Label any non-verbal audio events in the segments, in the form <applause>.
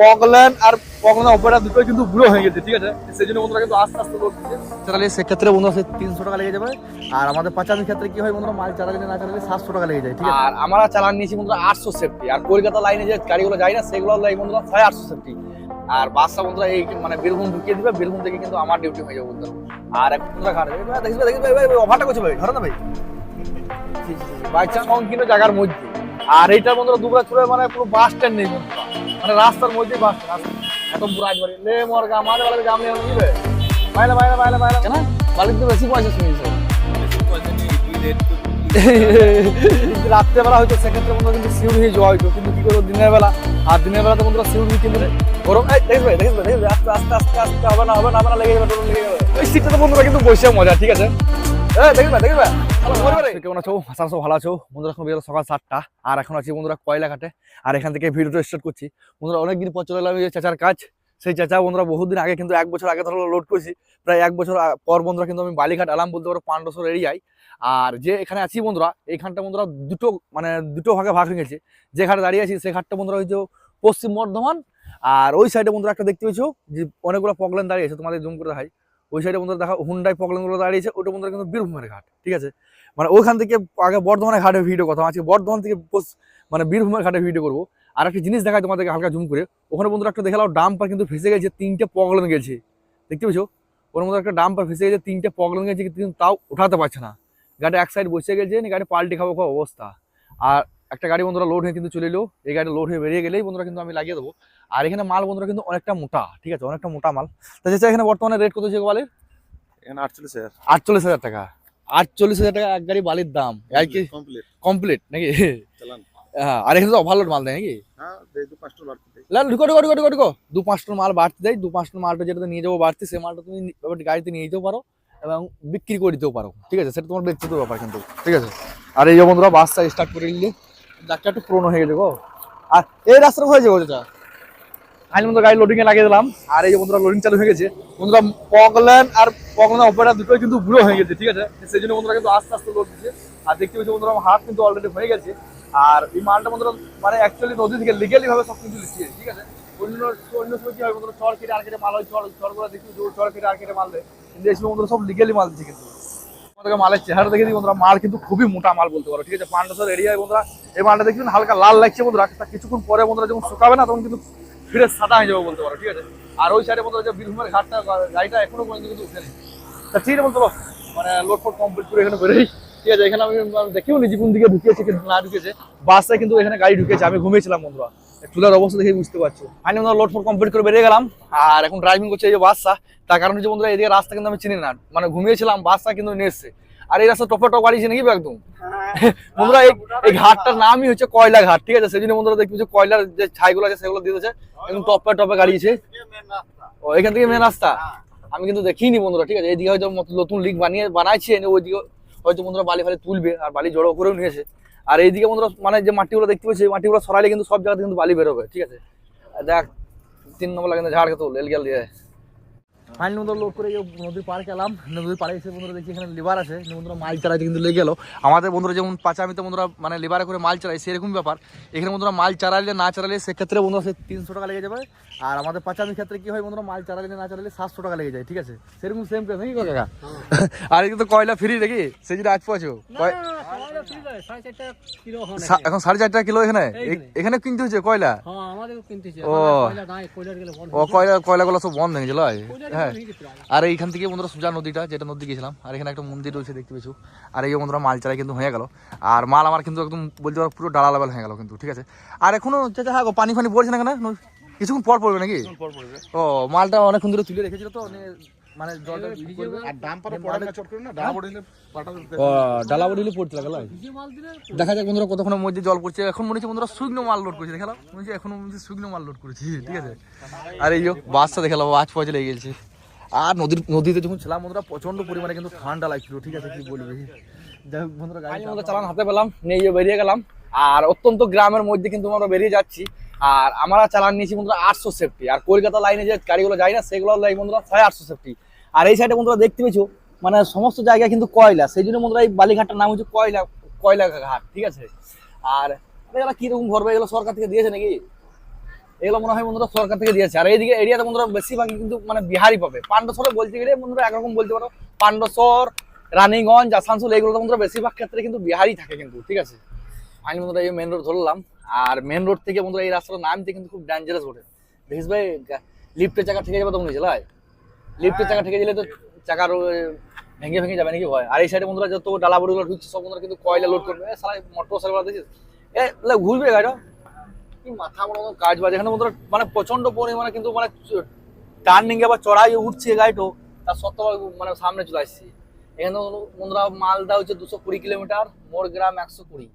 পগলেন আর পগলেন operator দুটোই কিন্তু বুড়ো হয়ে গেছে ঠিক আছে? সেই জন্য বন্ধুরা কিন্তু আস্তে আস্তে চালালে সেক্ষেত্রে বন্ধুরা সে তিনশো টাকা লেগে যাবে। আর আমাদের পাঁচামির ক্ষেত্রে কি হয় বন্ধুরা মাল চালালে না চালালে সাতশো টাকা লেগে যায় ঠিক আছে? আর আমরা চালান নিয়েছি বন্ধুরা আটশো সেফটি আর কলকাতা লাইনে যে গাড়িগুলো যায় না সেগুলো লাগে বন্ধুরা সাড়ে আটশো সেফটি আর বাসটা বন্ধুরা এই মানে বীরভূম ঢুকিয়ে দিবে বীরভূম থেকে কিন্তু আমার ডিউটি হয়ে যাবে বন্ধুরা। আর এক বন্ধুরা ঘাটে দেখিস দেখিস ভাই ভাই অফারটা করছে ভাই ধরো না ভাই? বাই চান্স কিন্তু জায়গার মধ্যে। আর এইটা বন্ধুরা দুবরা চুরে মানে পুরো বাস স্ট্যান্ড নেই বন্ধুরা। মানে রাস্তার মধ্যেই বাস স্ট্যান্ড একদম পুরো আজবাড়ি লে মোর গা মাঝে বলে গাম নিয়ে নিবে? মাইলা মাইলা মাইলা মাইলা কেন? মালিক তো বেশি পয়সা শুনিয়েছে রাত্রেবেলা হয়তো সেক্ষেত্রে বন্ধুরা কিন্তু সিউর হয়ে যাওয়া হয়তো। কিন্তু কি করব দিনের বেলা? আর দিনের বেলা তো বন্ধুরা সিউর হয়ে কিন্তু গরম। দেখবে দেখবে দেখবে আস্তে আস্তে আস্তে আস্তে হবে না হবে না হবে না লেগে যাবে লেগে যাবে। ওই সিটটা তো বন্ধুরা কিন্তু বসে মজা ঠিক আছে? দেখবে দেখবে কেমন আছো আশা ভালো আছো? বন্ধুরা এখন বেরো সকাল সাতটা। আর এখন আছি বন্ধুরা কয়লা ঘাটে। আর এখান থেকে ভিডিওটা স্টার্ট করছি। বন্ধুরা অনেকদিন পর চলে এলাম এই যে চাচার কাজ। সেই চাচা বন্ধুরা বহুদিন আগে কিন্তু এক বছর আগে ধরো লোড করেছি। প্রায় এক বছর পর বন্ধুরা কিন্তু আমি বালিঘাট আলাম বলতে পারো পাণ্ডসর এরিয়ায়। আর যে এখানে আছি বন্ধুরা এইখানটা বন্ধুরা দুটো মানে দুটো ভাগে ভাগ হয়ে গেছে। যে ঘাটে দাঁড়িয়ে আছি সেই ঘাটটা বন্ধুরা হয়েছে পশ্চিম বর্ধমান। আর ওই সাইডে বন্ধুরা একটা দেখতে পেয়েছ যে অনেকগুলো পগলেন দাঁড়িয়ে আছে। তোমাদের জুম করে দেখাই। ওই সাইডে বন্ধুরা দেখা হুন্ডাই পগলেনগুলো দাঁড়িয়েছে, ওটা বন্ধুরা কিন্তু বীরভূমের ঘাট, ঠিক আছে? মানে ওইখান থেকে আগে বর্ধমানের ঘাটে ভিডিও কথা আজকে বর্ধমান থেকে মানে বীরভূমের ঘাটে ভিডিও করব। আর একটা জিনিস দেখায় তোমাদেরকে হালকা জুম করে, ওখানে বন্ধুরা একটা দেখালাম ডাম্পার কিন্তু ফেসে গেছে, তিনটে পগলেন গেছে, দেখতে পেয়েছ? ওর মধ্যে একটা ডাম্পার ফেসে গেছে, তিনটে পগলেন গেছে, কিন্তু তাও উঠাতে পারছে না। গাড়ি এক সাইড বসে গেছে গাড়ি পাল্টি খাব খাওয়া অবস্থা। আর একটা গাড়ি বন্ধুরা লোড হয়ে কিন্তু চলে এলো। এই গাড়ি লোড হয়ে বেরিয়ে গেলেই বন্ধুরা কিন্তু আমি লাগিয়ে দেবো। আর এখানে মাল বন্ধুরা কিন্তু অনেকটা মোটা ঠিক আছে? অনেকটা মোটা মাল। তা চাচা এখানে বর্তমানে রেট কত হচ্ছে বালির এখানে আটচল্লিশ হাজার। আটচল্লিশ হাজার টাকা। আটচল্লিশ হাজার টাকা এক গাড়ি বালির দাম। আর কি? কমপ্লিট কমপ্লিট নাকি? হ্যাঁ আর এখানে তো ওভারলোড মাল দেয় নাকি? হ্যাঁ দু পাঁচটা বাড়তে দেয় লাল ঢুকো ঢুকো ঢুকো ঢুকো ঢুকো। দু পাঁচ টন মাল বাড়তে দেয় দু পাঁচ টন মালটা যেটা নিয়ে যাব বাড়তে সেই মালটা তুমি গাড়িতে নিয়ে যেতেও পারো এবং বিক্রি করে দিতেও পারো। ঠিক আছে? সেটা তোমার ব্যক্তিগত ব্যাপার কিন্তু ঠিক আছে? আর এই যে বন্ধুরা বাসটা স্টার্ট করে নিলে। ডাক্তার একটু পুরোনো হয়ে গেছে গো। আর এই রাস্তাটা হয়ে যাবে চাচা আমি বন্ধুরা গাড়ি লোডিং এ লাগিয়ে দিলাম। আর এই যে বন্ধুরা লোডিং চালু হয়ে গেছে বন্ধুরা পগলেন আর পগলেন অপারেটার দুটোই কিন্তু বুড়ো হয়ে গেছে ঠিক আছে? সেই জন্য বন্ধুরা কিন্তু আস্তে আস্তে লোড দিচ্ছে। আর দেখতে পাচ্ছি বন্ধুরা আমার হাত কিন্তু অলরেডি হয়ে গেছে। আর এই মালটা বন্ধুরা মানে অ্যাকচুয়ালি নদী থেকে লিগালি ভাবে সব কিছু লিখিয়ে ঠিক আছে? অন্য অন্য সময় কি হয় বন্ধুরা চর কেটে আর কেটে মাল হয় চর চরগুলো দেখি চর কেটে আর কেটে মাল দেয়। কিন্তু এই সময় বন্ধুরা সব লিগালি মাল দিচ্ছে কিন্তু। আমাদেরকে মালের চেহারা দেখে দিই বন্ধুরা, মাল কিন্তু খুবই মোটা মাল বলতে পারো, ঠিক আছে? পান্ডসর এরিয়ায় বন্ধুরা, এই মালটা দেখবেন হালকা লাল লাগছে বন্ধুরা কিছুক্ষণ পরে বন্ধুরা যখন শুকাবে না, তখন কিন্তু ফিরে সাদা হয়ে যাবে বলতে পারো, ঠিক আছে? আর ওই সাইডে বন্ধুরা যে বীরভূমের ঘাটটা, গাড়িটা এখনও পর্যন্ত কিন্তু উঠেনি তা ঠিক আছে বলতে পারো মানে লোড কমপ্লিট করে এখানে বেরোই। ঠিক আছে, এখানে আমি দেখিও নি যে কোন দিকে ঢুকিয়েছে না ঢুকেছে। বাসটা কিন্তু এখানে গাড়ি ঢুকেছে, আমি ঘুমিয়েছিলাম বন্ধুরা। চুলার অবস্থা দেখে বুঝতে পারছ। আমি বন্ধুরা লোড ফোড কমপ্লিট করে বেরিয়ে গেলাম। আর এখন ড্রাইভিং করছে এই যে বাসটা তার কারণ হচ্ছে বন্ধুরা এদিকে রাস্তা কিন্তু আমি চিনি না। মানে ঘুমিয়েছিলাম বাসটা কিন্তু এসছে আর এই রাস্তা টপে টপ গাড়িছে নাকি একদম? বন্ধুরা এই ঘাটটার নামই হচ্ছে কয়লা ঘাট ঠিক আছে? সেই জন্য বন্ধুরা দেখবি যে কয়লার যে ছাইগুলো আছে সেগুলো দিয়েছে। একদম টপে টপে গাড়িছে ও এখান থেকে মেন রাস্তা? আমি কিন্তু দেখিনি বন্ধুরা ঠিক আছে? এইদিকে হয়তো নতুন লিগ বানিয়ে বানাইছে ওইদিকে হয়তো বন্ধুরা বালি ফালি তুলবে আর বালি জড়ো করেও নিয়েছে। আর এইদিকে বন্ধুরা মানে যে মাটিগুলো দেখতে পাচ্ছি এই মাটিগুলো সরাইলে কিন্তু সব জায়গাতে কিন্তু বালি বেরোবে ঠিক আছে? আর দেখ তিন নম্বর লাগে ঝাড় খেতে এল গেল দিয়ে। ফাইনাল বন্ধুরা লোড করে নদীর পাড়ে গেলাম। নদীর পাড়ে এসে বন্ধুরা দেখছি এখানে লিভার আছে। বন্ধুরা মাল চালাইতে কিন্তু লেগে গেল। আমাদের বন্ধুরা যেমন পাঁচামিতে বন্ধুরা মানে লিভারে করে মাল চালাই সেরকম ব্যাপার। এখানে বন্ধুরা মাল চালালে না চালালে সেক্ষেত্রে বন্ধুরা সে তিনশো টাকা লেগে যাবে। আর আমাদের পাঁচামির ক্ষেত্রে কি হয় বন্ধুরা মাল চালালে না চালালে সাতশো টাকা লেগে যায় ঠিক আছে? সেরকম সেম কেস নাকি কাকা? আর এদিকে তো কয়লা ফ্রি নাকি? সেই জন্য আজ পাচ্ছো এখন সাড়ে চার টাকা কিলো এখানে? এখানে কিনতে হচ্ছে কয়লা? ও। ও কয়লা কয়লাগুলো সব বন্ধ হয়ে গেছিল হ্যাঁ। আর এইখান থেকে বন্ধুরা সুজা নদীটা যেটা নদী গেছিলাম আর এখানে একটা মন্দির রয়েছে দেখতে পেয়েছ। আর এই যে বন্ধুরা মাল চালাই কিন্তু হয়ে গেল। আর মাল আমার কিন্তু একদম বলতে পারো পুরো ডালা লেভেল হয়ে গেল কিন্তু ঠিক আছে? আর এখনও চাচা হ্যাঁ গো, পানি ফানি পড়ছে না কেন কিছুক্ষণ পর পড়বে নাকি? ও মালটা অনেকক্ষণ ধরে তুলে রেখেছিল তো নিয়ে মানে ডালা বডিলে পড়তে লাগল দেখা যাক বন্ধুরা কতক্ষণের মধ্যে জল পড়ছে। এখন মনে হচ্ছে বন্ধুরা শুকনো মাল লোড করছে। দেখালাম মনে হচ্ছে এখন মনে হচ্ছে শুকনো মাল লোড করেছি। ঠিক আছে? আর এই যে বাসটা দেখালাম আজ পয়সা লেগে গেছে। আর নদীর নদীতে যখন ছিলাম বন্ধুরা প্রচণ্ড পরিমাণে কিন্তু ঠান্ডা লাগছিল। ঠিক আছে কি বলবি? যাই হোক বন্ধুরা গাড়ি চালান হাতে পেলাম নিয়ে বেরিয়ে গেলাম। আর অত্যন্ত গ্রামের মধ্যে কিন্তু আমরা বেরিয়ে যাচ্ছি। আর আমরা চালান নিয়েছি বন্ধুরা আটশো সেফটি আর কলকাতা লাইনে যে গাড়িগুলো যায় না সেগুলো লাগে বন্ধুরা সাড়ে আটশো সেফটি আর এই সাইডে বন্ধুরা দেখতে পেয়েছ মানে সমস্ত জায়গায় কিন্তু কয়লা, সেই জন্য বন্ধুরা এই বালিঘাটটার নাম হচ্ছে কয়লা কয়লা ঘাট ঠিক আছে? আর এগুলো কীরকম ভরবে এগুলো সরকার থেকে দিয়েছে নাকি? এগুলো মনে হয় বন্ধুরা সরকার থেকে দিয়েছে। আর এইদিকে এরিয়াতে বন্ধুরা বেশিরভাগই কিন্তু মানে বিহারি পাবে। পাণ্ডসরে বলতে গেলে বন্ধুরা একরকম বলতে পারো, পাণ্ডসর, রানীগঞ্জ, আসানসোল এগুলো বন্ধুরা বেশিরভাগ ক্ষেত্রে কিন্তু বিহারি থাকে কিন্তু, ঠিক আছে? আমি বন্ধুরা এই মেন রোড ধরলাম। আর মেন রোড থেকে বন্ধুরা এই রাস্তাটা নামতে কিন্তু খুব ডেঞ্জারাস বটে। দেখিস ভাই, লিফ্টের চাকা থেকে যাবে তো মনে হচ্ছে লিফটের চাকা থেকে গেলে তো চাকার ভেঙে ভেঙে যাবে নাকি ভয়? আর এই সাইডে বন্ধুরা যত ডালা বড়িগুলো ঢুকছে, সব বন্ধুরা কিন্তু কয়লা লোড করবে। সালা মোটর সাইকেল দেখছিস এ ঘুরবে গাড়িটা। কি মাথা মতো কাজ বাজে। এখানে বন্ধুরা মানে প্রচণ্ড পরিমাণে কিন্তু মানে টার্নিং বা চড়াই উঠছে গাড়িটো, তার সত্ত্বেও মানে সামনে চলে আসছে। এখানে বন্ধুরা, মালদা হচ্ছে দুশো কুড়ি কিলোমিটার মোর গ্রাম একশো কুড়ি।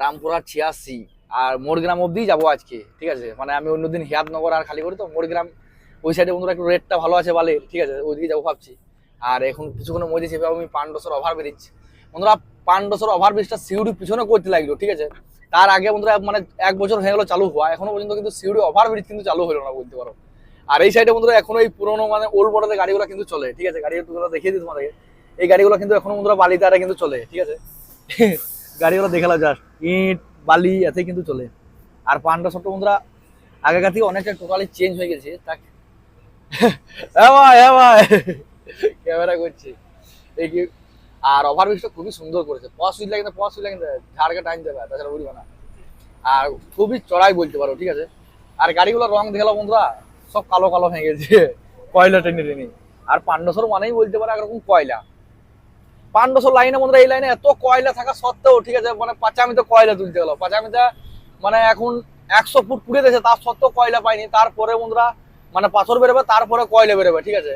রামপুরহাট ছিয়াশি। আর মোড়গ্রাম অবধি যাব আজকে, ঠিক আছে? মানে আমি অন্যদিন হিয়াতনগর আর খালি করি তো মোড়গ্রাম ওই সাইডে বন্ধুরা একটু রেটটা ভালো আছে বালে, ঠিক আছে, ওইদিকে যাব ভাবছি। আর এখন কিছুক্ষণের মধ্যে যাব আমি পাণ্ডসর ওভার ব্রিজ বন্ধুরা, পাণ্ডসর ওভার ব্রিজটা সিউড়ি পিছনে করতে লাগল, ঠিক আছে? তার আগে বন্ধুরা মানে এক বছর হয়ে গেলো চালু হওয়া, এখনও পর্যন্ত কিন্তু সিউড়ি ওভার ব্রিজ কিন্তু চালু হলো না, বলতে পারো। আর এই সাইডে বন্ধুরা, এখনও এই পুরোনো মানে ওল্ড মডেলের গাড়িগুলো কিন্তু চলে, ঠিক আছে? গাড়ি একটু দেখিয়ে দিই তোমাদেরকে। এই গাড়িগুলো কিন্তু এখনও বন্ধুরা বালিতে কিন্তু চলে, ঠিক আছে? <laughs> গাড়িগুলো দেখালাম জাস্ট ইট, বালি, এতে কিন্তু চলে। আর পান্ডা ছোট্ট বন্ধুরা, আগেকার থেকে অনেকটা টোটালি চেঞ্জ হয়ে গেছে। তাকে হ্যাঁ ক্যামেরা করছি। কি আর ওভার ব্রিজটা খুবই সুন্দর করেছে। পথ সুইচ লাগে পথ সুইচ লাগে ঝাড়কে টাইম দেবে তাছাড়া উড়বে না। আর খুবই চড়াই বলতে পারো, ঠিক আছে? আর গাড়িগুলোর রং দেখাল বন্ধুরা, সব কালো কালো হয়ে গেছে। কয়লা টেনে টেনে আর পাণ্ডসর মানেই বলতে পারো একরকম কয়লা। পাণ্ডসর লাইনে বন্ধুরা, এই লাইনে এত কয়লা থাকা সত্ত্বেও, ঠিক আছে মানে পাঁচামিতে কয়লা তুলতে গেলো। পাঁচামিতে মানে এখন একশো ফুট পুড়ে দিয়েছে তার সত্ত্বেও কয়লা পাইনি। তারপরে বন্ধুরা মানে পাথর বেরোবে, তারপরে কয়লা বেরোবে, ঠিক আছে?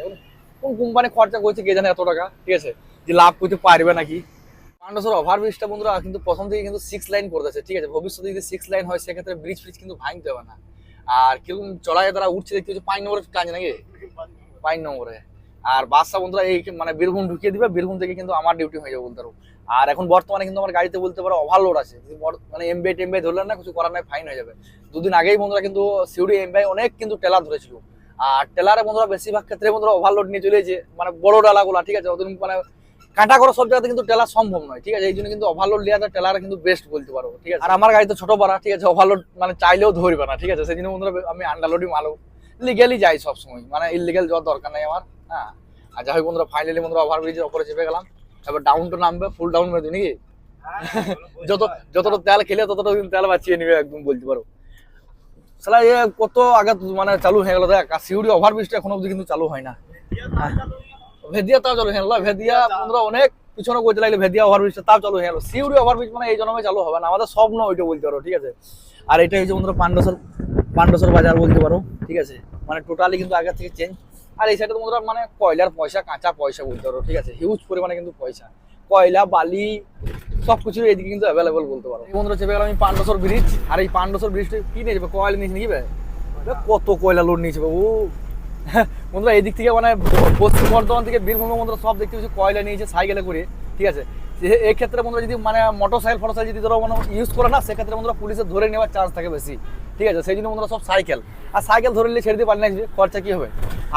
কোন কোম্পানি খরচা করছে কে জানে এত টাকা, ঠিক আছে? যে লাভ করতে পারবে নাকি? পাণ্ডসর ওভার ব্রিজটা বন্ধুরা, কিন্তু প্রথম থেকে কিন্তু সিক্স লাইন করতেছে ঠিক আছে? ভবিষ্যতে যদি সিক্স লাইন হয়, সেক্ষেত্রে ব্রিজ ফ্রিজ কিন্তু ভাঙতে হবে না। আর কীরকম চড়াই তারা উঠছে, দেখতে হচ্ছে পাঁচ নম্বরে টানছে নাকি? পাঁচ নম্বরে। আর বাসটা বন্ধুরা, এই মানে বীরভূম ঢুকিয়ে দিবে, বীরভূম থেকে কিন্তু আমার ডিউটি হয়ে যাবে বলতে আর এখন বর্তমানে কিন্তু আমার গাড়িতে বলতে পারো ওভারলোড আছে। মানে এমবিআই টেমবিআই ধরলেন না, কিছু করার নাই ফাইন হয়ে যাবে। দুদিন আগেই বন্ধুরা কিন্তু সিউডি এমবিআই অনেক কিন্তু টেলার ধরেছিল। আর টেলারে বন্ধুরা বেশিরভাগ ক্ষেত্রে বন্ধুরা ওভারলোড নিয়ে চলে যে মানে বড় ডালাগুলা ঠিক আছে? ওদের মানে কাটা করা সব জায়গাতে কিন্তু টেলার সম্ভব নয়, ঠিক আছে? এই জন্য কিন্তু ওভারলোড লিয়াতে টেলার কিন্তু বেস্ট বলতে পারো, ঠিক আছে? আর আমার গাড়িতে ছোট পাড়া ঠিক আছে? ওভারলোড মানে চাইলেও ধরবে না, ঠিক আছে? সেই জন্য বন্ধুরা আমি আন্ডারলোডই মালো। লিগেলি যাই সবসময় মানে ইলিগেল যাওয়ার দরকার নেই আমার হ্যাঁ? আর যাই বন্ধুরা ফাইনালি বন্ধুরা ওভার ব্রিজের ওপরে চেপে গেলাম। এবার ডাউন টু নামবে ফুল ডাউন মেরে নাকি? যত, যতটা তেল খেলে ততটা তেল বাঁচিয়ে নিবে একদম বলতে পারো। সালা কত আগে মানে চালু হয়ে গেল দেখ, আর সিউড়ি ওভার ব্রিজটা এখনও অবধি কিন্তু চালু হয় না। ভেদিয়া তাও চালু হয়ে ভেদিয়া বন্ধুরা অনেক পিছনে করতে লাগলে ভেদিয়া ওভার ব্রিজটা তাও চালু হয়ে গেল। সিউড়ি ওভার ব্রিজ মানে এই জন্মে চালু হবে না, আমাদের স্বপ্ন ওইটা বলতে পারো, ঠিক আছে? আর এটা হচ্ছে বন্ধুরা পাণ্ডসর পাণ্ডসর বাজার বলতে পারো, ঠিক আছে? মানে টোটালি কিন্তু আগের থেকে চেঞ্জ আর এই সাইডে বন্ধুরা মানে কয়লার পয়সা, কাঁচা পয়সা বলতে পারো, ঠিক আছে? হিউজ পরিমাণে কিন্তু পয়সা। কয়লা, বালি সব কিছু এদিকে কিন্তু অ্যাভেলেবল বলতে পারো। এই বন্ধুরা চেপে গেলাম আমি পাণ্ডসর ব্রিজ আর এই পাণ্ডসর ব্রিজটা কি নিয়ে যাবে কয়লা নিয়েছে নাকি কত কয়লা লোড নিয়েছে বাবু? <laughs> বন্ধুরা এদিক থেকে মানে পশ্চিম বর্ধমান থেকে বীরভূম বন্ধুরা সব দেখতে পাচ্ছি কয়লা নিয়েছে সাইকেলে করে, ঠিক আছে? যে- এই ক্ষেত্রে বন্ধুরা যদি মানে মোটর সাইকেল ফটো সাইকেল যদি ধরো মানে ইউজ করে না, সেক্ষেত্রে বন্ধুরা পুলিশের ধরে নেওয়ার চান্স থাকে বেশি। ঠিক আছে সেই জন্য বন্ধুরা সব সাইকেল। আর সাইকেল ধরে নিলে ছেড়ে দিয়ে পারলে আসবে খরচা কি হবে?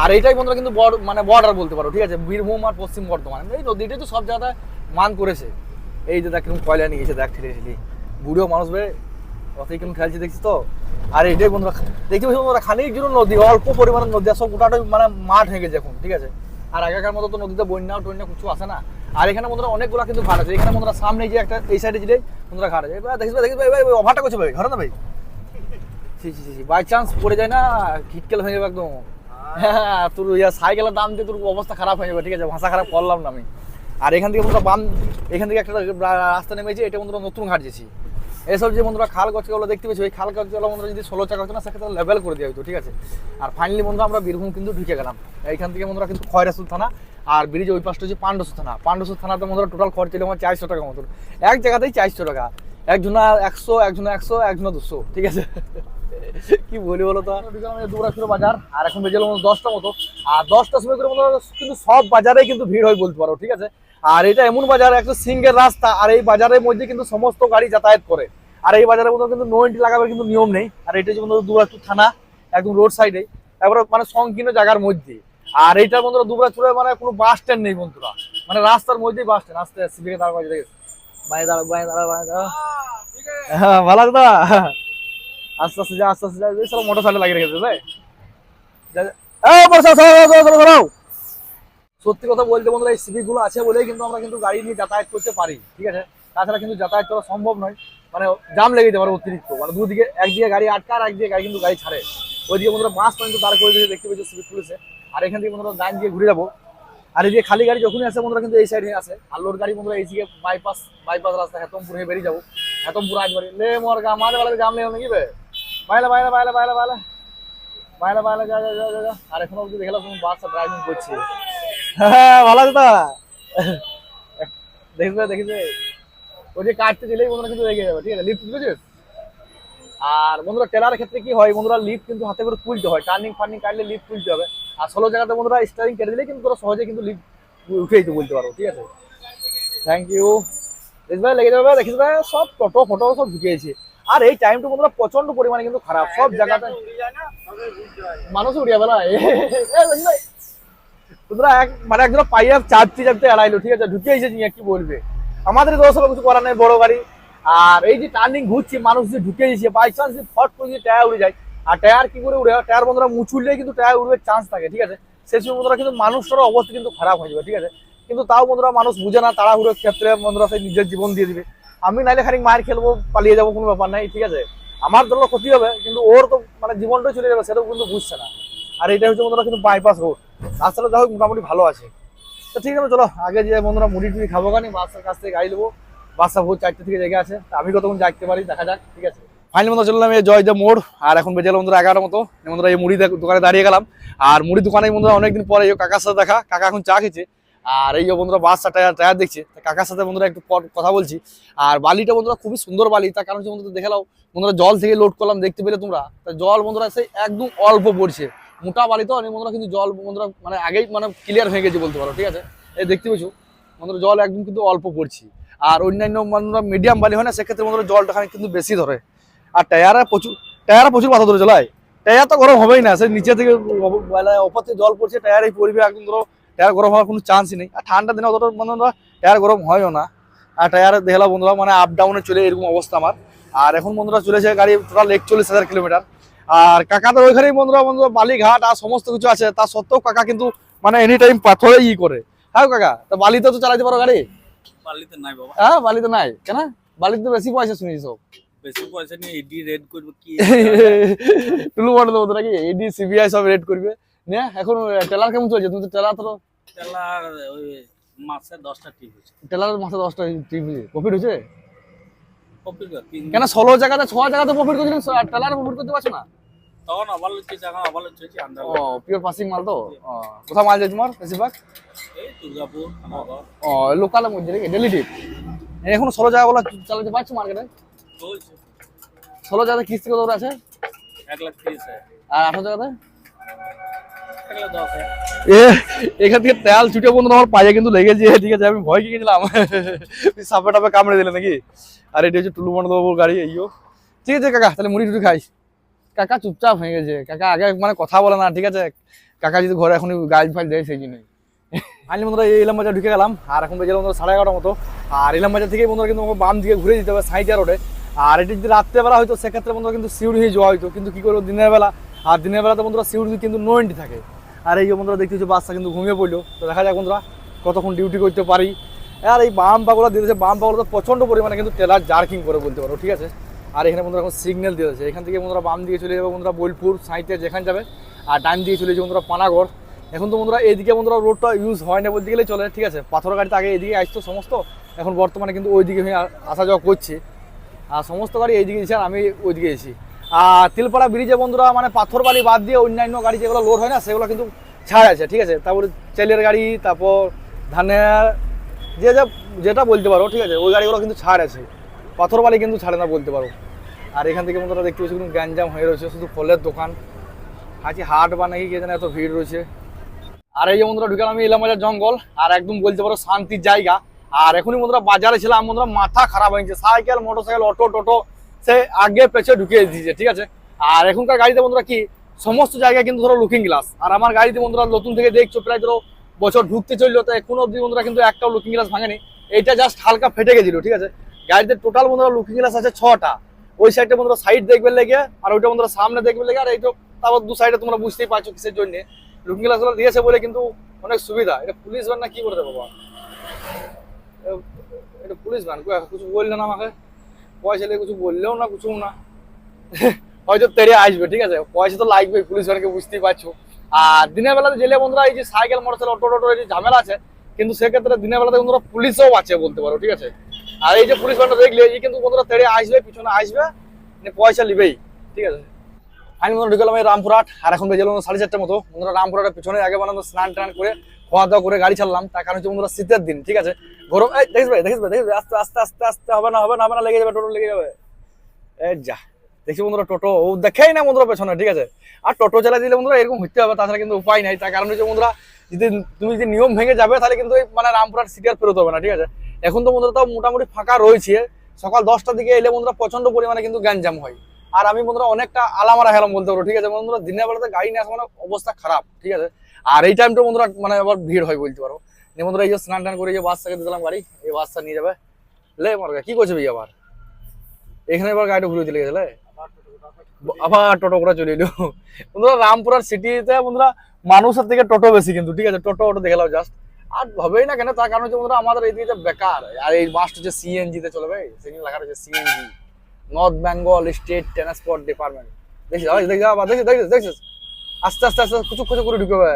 আর এইটাই বন্ধুরা কিন্তু বড় মানে বর্ডার বলতে পারো ঠিক আছে? বীরভূম আর পশ্চিম বর্ধমান। এই নদীটাই তো সব জায়গায় মান করেছে। এই যে দেখ কীরকম কয়লা নিয়েছে দেখ ঠেলে ঠেলে। বুড়ো মানুষ বে অতই কেমন খেলছে দেখছিস তো? আর এটাই বন্ধুরা দেখতে পাচ্ছি বন্ধুরা খানিক জন্য নদী অল্প পরিমাণের নদী সব গোটাটাই মানে মাঠ হয়ে গেছে এখন ঠিক আছে? আর আগেকার মতো তো নদীতে বন্যা টন্যা কিছু আসে না। আর এখানে বন্ধুরা অনেকগুলো কিন্তু ঘাট আছে। এখানে বন্ধুরা সামনে যে একটা এই সাইডে যেটাই বন্ধুরা ঘাট আছে। এবার দেখিস ভাই, দেখিস ভাই অভারটা করছে ভাই ঘরে না ভাই ছি ছি ছি বাই চান্স পড়ে যায় না কিটকেল হয়ে যাবে একদম। হ্যাঁ তোর ইয়া সাইকেলের দাম দিয়ে তোর অবস্থা খারাপ হয়ে যাবে, ঠিক আছে? ভাষা খারাপ করলাম না আমি। আর এখান থেকে বন্ধুরা বাম এখান থেকে একটা রাস্তা নেমেছে, এটা বন্ধুরা নতুন ঘাট যেছি। এসব যে বন্ধুরা খাল গছগুলো দেখতে পেয়েছি ওই খাল গছগুলো বন্ধুরা যদি ষোলো চাকা হতো না, সেক্ষেত্রে লেভেল করে দেওয়া হতো ঠিক আছে? আর ফাইনালি বন্ধুরা আমরা বীরভূম কিন্তু ঢুকে গেলাম। এইখান থেকে বন্ধুরা কিন্তু খয়রাসুল থানা আর ব্রিজ ওই পাশটা হচ্ছে পাণ্ডসুর থানা। পাণ্ডসুর থানাতে বন্ধুরা টোটাল খরচ ছিল আমার চারশো টাকা মতন। এক জায়গাতেই চারশো টাকা। একজনা একশো একজনা একশো, একজনা দুশো, ঠিক আছে? কি বলি বলো তো? বাজার আর এখন বেজে গেলো দশটা মতো। আর দশটা সময় করে মতো কিন্তু সব বাজারে কিন্তু ভিড় হয় বলতে পারো ঠিক আছে? আর এটা এমন বাজার একটা সিঙ্গেল রাস্তা আর এই বাজারের মধ্যে কিন্তু সমস্ত গাড়ি যাতায়াত করে। আর এই বাজারের মধ্যে কিন্তু নো এন্ট্রি লাগাবার কিন্তু নিয়ম নেই। আর এটা যে বন্ধু দুরাচুর থানা একদম রোড সাইডে এবারে মানে সংকীর্ণ জায়গার মধ্যে। আর এইটার বন্ধুরা দুবরাচুরে মানে কোনো বাস স্ট্যান্ড নেই বন্ধুরা। মানে রাস্তার মধ্যেই বাস স্ট্যান্ড আস্তে আস্তে দাঁড়া দেখে বাই দাঁড়া বাই দাঁড়া বাই দাঁড়া হ্যাঁ ভালো লাগতো আস্তে আস্তে যা আস্তে আস্তে যা সব মোটর সাইকেল লাগিয়ে রেখেছে। সত্যি কথা বলতে বন্ধুরা এই আছে বলেই কিন্তু আমরা কিন্তু গাড়ি নিয়ে যাতায়াত করতে পারি ঠিক আছে? তাছাড়া কিন্তু যাতায়াত করা সম্ভব নয়। মানে জাম লেগে যেতে পারে অতিরিক্ত। মানে দুদিকে একদিকে গাড়ি আটকা আর একদিকে গাড়ি কিন্তু গাড়ি ছাড়ে। ওইদিকে বন্ধুরা বাস পর্যন্ত দাঁড় করে দিয়ে দেখতে পেয়েছে সিভিক পুলিশে। আর এখান থেকে বন্ধুরা ডান দিয়ে ঘুরে যাব। আর এই যে খালি গাড়ি যখনই আসে বন্ধুরা কিন্তু এই সাইডে আসে। আর লোড গাড়ি বন্ধুরা এইদিকে বাইপাস বাইপাস রাস্তা হেতমপুর হয়ে বেরিয়ে যাব। হেতমপুর আসবাড়ি লে মোর গা মাঝে বেলা জাম লেগে নাকি বে বাইলা বাইলা বাইলা বাইলা বাইলা বাইলা বাইলা যা যা যা যা, আর এখন অব্দি দেখলাম তুমি বাসটা ড্রাইভিং করছে। হ্যাঁ ভালো আছে তা দেখবে দেখেছে ওই যে কাটতে দিলেই বন্ধুরা কিন্তু রেগে যাবে ঠিক আছে? লিফট বুঝেছিস? আর বন্ধুরা টেলার ক্ষেত্রে কি হয়? বন্ধুরা লিফ্ট কিন্তু হাতে করে তুলতে হয়। টার্নিং ফার্নিং কাটলে লিফ্ট তুলতে হবে। আর ষোলো জায়গাতে বন্ধুরা স্টারিং কেটে দিলে কিন্তু তোরা সহজে কিন্তু লিফ্ট উঠে দিতে বলতে পারো ঠিক আছে? থ্যাংক ইউ দেখবে লেগে যাবে দেখিস ভাই সব টোটো ফটো সব ঢুকিয়েছে। আর এই টাইমটা বন্ধুরা প্রচণ্ড পরিমাণে কিন্তু খারাপ। সব জায়গাতে মানুষ উড়িয়া বেলা। বন্ধুরা এক মানে একজন পাইয়া চাপতে চাপতে এড়াইলো ঠিক আছে? ঢুকে এসেছি কি বলবে? আমাদের হলো কিছু করার নেই বড় গাড়ি। আর এই যে টার্নিং ঘুরছে মানুষ যে ঢুকে এসেছে বাই চান্স ফট করে যদি টায়ার উড়ে যায় আর টায়ার কি করে উড়ে টায়ার বন্ধুরা মুচুরলেই কিন্তু টায়ার উড়বে চান্স থাকে ঠিক আছে? সেই সময় বন্ধুরা কিন্তু মানুষটার অবস্থা কিন্তু খারাপ হয়ে যাবে ঠিক আছে? কিন্তু তাও বন্ধুরা মানুষ বুঝে না তাড়াহুড়োর ক্ষেত্রে বন্ধুরা সেই নিজের জীবন দিয়ে দিবে। আমি নাইলে খানিক মার খেলব, পালিয়ে যাব, কোনো ব্যাপার নাই, ঠিক আছে? আমার ধরো ক্ষতি হবে, কিন্তু ওর তো মানে জীবনটাই চলে যাবে, সেটাও কিন্তু বুঝছে না। আর এটা হচ্ছে বন্ধুরা কিন্তু বাইপাস রোড রাস্তাটা যাই হোক, মোটামুটি ভালো আছে। তো ঠিক আছে, চলো, আগে যে বন্ধুরা মুড়ি টুড়ি খাব কানি বাসার কাছ থেকে গাড়ি নেব। বাসা ভোর চারটে থেকে জায়গা আছে আমি কতক্ষণ যাইতে পারি, দেখা যাক, ঠিক আছে? ফাইনালি বন্ধুরা চললাম এই জয় জয় মোড়, আর এখন বেজে গেল বন্ধুরা এগারোটার মতো। বন্ধুরা, এই মুড়ি দোকানে দাঁড়িয়ে গেলাম। আর মুড়ি দোকানে বন্ধুরা, অনেকদিন পরে কাকার সাথে দেখা। কাকা এখন চা খেয়েছে। আর এই যে বন্ধুরা বাসটা টায়ার টায়ার দেখছে কাকার সাথে বন্ধুরা একটু কথা বলছি। আর বালিটা বন্ধুরা খুবই সুন্দর বালি, তার কারণ হচ্ছে বন্ধুরা, দেখে বন্ধুরা জল থেকে লোড করলাম, দেখতে পেলে তোমরা। তা জল বন্ধুরা সেই একদম অল্প পড়ছে। মোটা বালি তো অনেক বন্ধুরা কিন্তু জল বন্ধুরা মানে আগেই মানে ক্লিয়ার হয়ে গেছে বলতে পারো, ঠিক আছে? এই দেখতে পেয়েছ? বন্ধুরা জল একদম কিন্তু অল্প পড়ছে। আর অন্যান্য বন্ধুরা মিডিয়াম বালি হয় না, সেক্ষেত্রে বন্ধুরা জলটা কিন্তু বেশি ধরে। আর টায়ারে প্রচুর টায়ারে প্রচুর পাথর ধরে চলায় টায়ার তো গরম হবেই না, সে নিচে থেকে ওপর থেকে জল পড়ছে, টায়ারেই পড়বে, একদম ধরো টায়ার গরম হওয়ার কোনো চান্সই নেই। আর ঠান্ডা দিনে অতটা বন্ধুরা টায়ার গরম হয়ও না। আর টায়ার দেখলাম বন্ধুরা মানে আপ ডাউনে চলে এরকম অবস্থা আমার। আর এখন বন্ধুরা চলেছে গাড়ি টোটাল একচল্লিশ হাজার কিলোমিটার আর কাকাদের ওইখানেই বন্ধুরা বন্ধুরা বালিঘাট আর সমস্ত কিছু আছে। তা সত্ত্বেও কাকা কিন্তু মানে এনি টাইম পাথরে ই করে। হ্যাঁ কাকা তা বালিতে তো চালাতে পারো গাড়ি? পারলিতে নাই বাবা। হ্যাঁ বালিতে নাই? কেন? বালিতে তো বেশি পয়সা শুনিস সব। বেশি পয়সা নিয়ে এডি রেড করব কি? <laughs> টুলু দেবো নাকি? এডি সিবিআই সব রেড করবে। নে এখন টেলার কেমন চলছে? তুমি তো টেলার তো ওই মাসে দশটা টিপ হয়েছে। টেলার মাসে দশটা টিভি প্রফিট হচ্ছে কেন ষোলো জায়গাতে ছ জায়গাতে প্রফিট করছিলেন টেলার প্রফিট করতে পারছ না? তখন আবার হচ্ছে এখন আবার হচ্ছে ও পিওর পাসিং মাল তো? কোথাও মাল যায় তোমার বেশিরভাগ? এই দুর্গাপুর ও লোকালের মধ্যে নাকি? ডেলি টিপ এখন ষোলো জায়গাগুলো চালাতে পারছ মার্কেটে? চলছে। ষোলো জায়গাতে কিস্তি কত আছে? এক লাখ তিরিশ আর আঠারো জায়গাতে? এখান থেকে তেল ছুটে বন্ধু, আমার পায়ে কিন্তু লেগেছে। ঠিক আছে, আমি ভয় কি গেছিলাম। সাপে টাপে কামড়ে দিলে নাকি? আর, এটা হচ্ছে টুলু বাবুর গাড়ি এইও ঠিক আছে, কাকা, তাহলে মুড়ি টুড়ি খাই। কাকা চুপচাপ হয়ে গেছে। কাকা আগে মানে কথা বলে না, ঠিক আছে? কাকা যদি ঘরে এখন গাড়ি ফাইল দেয়, সেই জন্যই। আইনি বন্ধুরা, এই ইলাম বাজার ঢুকে গেলাম। আর এখন বেজে বন্ধুরা সাড়ে এগারোটার মতো। আর ইলাম বাজার থেকে বন্ধুরা কিন্তু বাম দিকে ঘুরে দিতে হবে সাইডে রোডে। আর এটি যদি রাত্রেবেলা হয়তো, সেক্ষেত্রে বন্ধুরা কিন্তু সিউড়ি হয়ে যাওয়া হয়তো। কিন্তু কি করব, দিনের বেলা আর দিনের বেলাতে বন্ধুরা সিউড়ি কিন্তু নো এন্ট্রি থাকে। আর এই যে বন্ধুরা দেখতে বাচ্চা কিন্তু ঘুমিয়ে পড়ল। তো দেখা যাক বন্ধুরা কতক্ষণ ডিউটি করতে পারি। আর এই বাম পাগুলো দিয়েছে, বাম পাগুলো তো প্রচণ্ড পরিমাণে কিন্তু টেলার জার্কিং করে বলতে পারো, ঠিক আছে? আর এখানে বন্ধুরা এখন সিগন্যাল দিয়েছে। এখান থেকে বন্ধুরা বাম দিকে চলে যাবে বন্ধুরা বোলপুর, সাইডে যেখানে যাবে। আর ডান দিকে চলে যাবে বন্ধুরা পানাগড়। এখন তো বন্ধুরা এইদিকে বন্ধুরা রোডটা ইউজ হয় না বলতে গেলে চলে, ঠিক আছে? পাথর গাড়িতে আগে এইদিকে আসতো সমস্ত, এখন বর্তমানে কিন্তু ওইদিকে আসা যাওয়া করছে। আর সমস্ত গাড়ি এইদিকে এসে আর আমি ওইদিকে এসেছি। আর তিলপাড়া ব্রিজে বন্ধুরা মানে পাথর বালি বাদ দিয়ে অন্যান্য গাড়ি যেগুলো লোড হয় না, সেগুলো কিন্তু ছাড় আছে, ঠিক আছে? তারপরে তেলের গাড়ি, তারপর ধানের যে যা, যেটা বলতে পারো, ঠিক আছে? ওই গাড়িগুলো কিন্তু ছাড় আছে। পাথর বালি কিন্তু ছাড়ে না বলতে পারো। আর এখান থেকে বন্ধুরা দেখতে পাচ্ছি কিন্তু গ্যাঞ্জাম হয়ে রয়েছে, শুধু ফলের দোকান। আজকে হাট বা নাকি কে এত ভিড় রয়েছে। আর এই যে বন্ধুরা, ঢুকালাম আমি এলাম বাজার জঙ্গল। আর একদম বলতে পারো শান্তির জায়গা। আর এখনই বন্ধুরা বাজারে ছিলাম, বন্ধুরা মাথা খারাপ হয়ে গেছে। সাইকেল, মোটরসাইকেল, অটো, টোটো সে আগে পেছে ঢুকিয়ে দিয়েছে, ঠিক আছে? আর এখনকার গাড়িতে বন্ধুরা কি, সমস্ত জায়গায় কিন্তু ধরো লুকিং গ্লাস আর আমার গাড়িতে বন্ধুরা নতুন থেকে দেখছ, প্রায় ধরো বছর ঢুকতে চলল তো এখনও অব্দি বন্ধুরা কিন্তু একটাও লুকিং গ্লাস ভাঙেনি। এইটা জাস্ট হালকা ফেটে গেছিল, ঠিক আছে? গাড়িতে টোটাল বন্ধুরা লুকিং গ্লাস আছে ছটা। ওই সাইডটা বন্ধুরা সাইড দেখবে লেগে, আর ওইটা বন্ধুরা সামনে দেখবে লেগে, আর এইটা তারপর দু সাইডে তোমরা বুঝতেই পারছ কিসের জন্য। লুকিং গ্লাসগুলো দিয়েছে বলে কিন্তু অনেক সুবিধা। এটা পুলিশ ভ্যান না কি করে দেবো বাবা? এটা পুলিশ ভ্যান কিছু বলল না আমাকে? পয়সা কিছু বললেও না কিছু না। হয়তো তেড়ে আসবে, ঠিক আছে? পয়সা তো লাগবে পুলিশ ভ্যানকে বুঝতেই পারছ। আর দিনের বেলাতে জেলে বন্ধুরা এই যে সাইকেল, মোটরসাইকেল, অটো টোটো, এই যে ঝামেলা আছে, কিন্তু সেক্ষেত্রে দিনের বেলাতে বন্ধুরা পুলিশও আছে বলতে পারো, ঠিক আছে? আর এই যে পুলিশ ভ্যানটা দেখলে, এই কিন্তু বন্ধুরা তেড়ে আসবে, পিছনে আসবে পয়সা নিবেই, ঠিক আছে? আমি বন্ধুরা ঢুকলাম এই রামপুরহাট, আর এখন বেজে সাড়ে চারটার মতো। বন্ধুরা, রামপুরহাটের পিছনে আগে বানানো স্নান টান করে খাওয়া দাওয়া করে গাড়ি ছাড়লাম। তার কারণ হচ্ছে বন্ধুরা শীতের দিন, ঠিক আছে? গরম এই, দেখিস ভাই দেখিস ভাই, দেখিস আস্তে আস্তে আস্তে আস্তে, হবে না হবে না হবে না, লেগে যাবে, টোটো লেগে যাবে। এই যা দেখছি বন্ধুরা টোটো, ও, দেখেই না বন্ধুরা পেছনে, ঠিক আছে? আর টোটো চালা দিলে বন্ধুরা এরকম হইতে হবে, তাছাড়া কিন্তু উপায় নাই, তার কারণ হচ্ছে বন্ধুরা, যদি তুমি যদি নিয়ম ভেঙে যাবে, তাহলে কিন্তু মানে রামপুরহাট সিটি আর ফেরত হবে না, ঠিক আছে? এখন তো বন্ধুরা তাও মোটামুটি ফাঁকা রয়েছে, সকাল দশটার দিকে এলে বন্ধুরা প্রচণ্ড পরিমাণে কিন্তু গ্যাঞ্জাম হয়। আর আমি বন্ধুরা অনেকটা আলামারা হেলাম বলতে পারব ঠিক আছে? বন্ধুরা দিনের বেলাতে গাড়ি নিয়ে আসা মানে অবস্থা খারাপ, ঠিক আছে? আর এই টাইমটা বন্ধুরা মানে আবার ভিড় হয় বলতে পারো। এই যে স্নান টান করে যে বাসটাকে দিলাম গাড়ি, এই বাসটা নিয়ে যাবে। লে কি করছে ভাই আবার? এখানে এবার গাড়িটা ঘুরে চলে গেছে আবার টোটো করে চলে এলো। বন্ধুরা, রামপুরার সিটিতে বন্ধুরা, মানুষের থেকে টোটো বেশি কিন্তু, ঠিক আছে? টোটো অটো দেখলাম জাস্ট আর হবেই না কেন, তার কারণ হচ্ছে বন্ধুরা, আমাদের এই দিকে বেকার, আর এই বাসটা হচ্ছে সিএনজি তে চলবে সেখানে লেখা রয়েছে CNG North Bengal State Transport Department আবার দেখছিস দেখছিস দেখছিস আস্তে আস্তে আস্তে, কুচুক কুচুক করে ঢুকবে।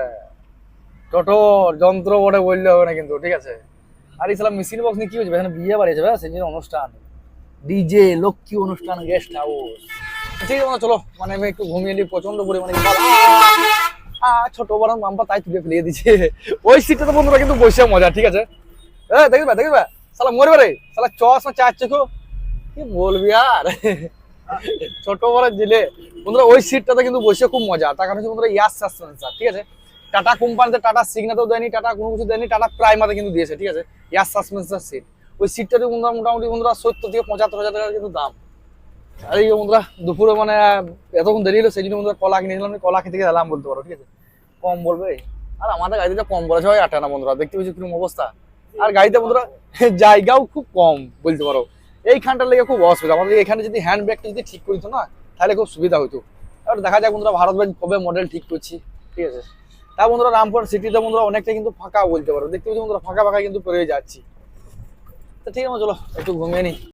টোটো যন্ত্র বটে বললে হবে না কিন্তু, ঠিক আছে? আর এই সালাম মেশিন বক্স নিয়ে কি হচ্ছে এখানে বিয়ে বাড়ি যাবে সেই অনুষ্ঠান। ডিজে লক্ষ্মী অনুষ্ঠান গেস্ট হাউস ঠিক আছে, চলো মানে আমি একটু ঘুমিয়ে নিই প্রচণ্ড পরিমাণে ছোট বড় মাম্পা তাই তুলে ফেলিয়ে দিচ্ছে ওই সিটটা তো বন্ধুরা কিন্তু বসে মজা, ঠিক আছে? এ দেখবে দেখবে সালা মরবে রে সালা চশমা চার চোখো। কি বলবি আর? ছোট বড় জেলে। বন্ধুরা, ওই সিটটাতে কিন্তু বসে খুব মজা। তার কারণ হচ্ছে বন্ধুরা ইয়াস সাসপেন্সার ঠিক আছে? টাটা কোম্পানিতে টাটা সিগনাতেও দেয়নি, টাটা কোনো কিছু দেয়নি, টাটা প্রাইমাতে কিন্তু দিয়েছে, ঠিক আছে? ইয়াস সাসপেন্সার সিট ওই সিটটাতে বন্ধুরা মোটামুটি বন্ধুরা সত্তর থেকে পঁচাত্তর হাজার টাকার কিন্তু দাম। আর এই বন্ধুরা, দুপুরে মানে এতক্ষণ দেরি হলো, সেই জন্য বন্ধুরা কলা কিনেছিলাম কলা খেতে গিয়ে এলাম বলতে পারো, ঠিক আছে? কম বলবে? আর আমাদের গাড়িতে কম বলেছে হয় আটে না বন্ধুরা, দেখতে পেয়েছি কীরকম অবস্থা? আর গাড়িতে বন্ধুরা, জায়গাও খুব কম বলতে পারো। এইখানটার লেগে খুব অসুবিধা। আমাদের এখানে যদি হ্যান্ড ব্যাগটা যদি ঠিক করিত না, তাহলে খুব সুবিধা হতো আর দেখা যাক বন্ধুরা, ভারত ব্যাংক কবে মডেল ঠিক করছি, ঠিক আছে? তা বন্ধুরা রামপুর সিটিতে বন্ধুরা অনেকটা কিন্তু ফাঁকা বলতে পারো। দেখতে পাচ্ছি বন্ধুরা, ফাঁকা ফাঁকা কিন্তু পেরিয়ে যাচ্ছি। তো ঠিক আছে, চলো, একটু ঘুমিয়ে নিই।